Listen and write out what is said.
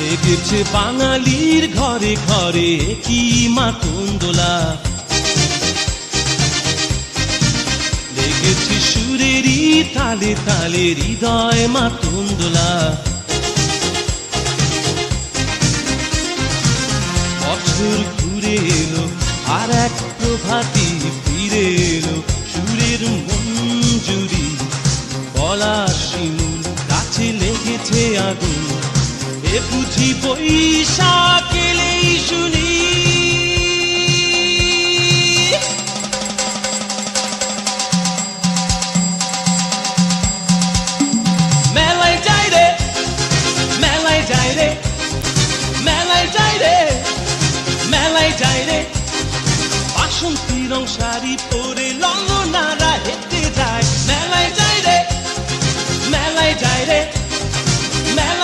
লেগেছে বাঙালির ঘরে ঘরে, কি মাতন্দোলা লেগেছে সুরেরই তালে তালে, হৃদয় মাতন্দোলা বছর ঘুরে এলো, আর এক প্রভাতি ফিরে এলো, সুরের মঞ্জুরি গলা শিমুল গাছে লেগেছে আগুন এ বুঝি বৈশাখ এলেই শুনি। মেলায় যাই রে, মেলায় যাই রে, মেলায় যাই রে, মেলায় যাই রে। বাসন্তী রং শাড়ি পরে লঙ্গনারা হেঁটে যায়। মেলায় যাই রে, মেলায় যাই রে, মেলায়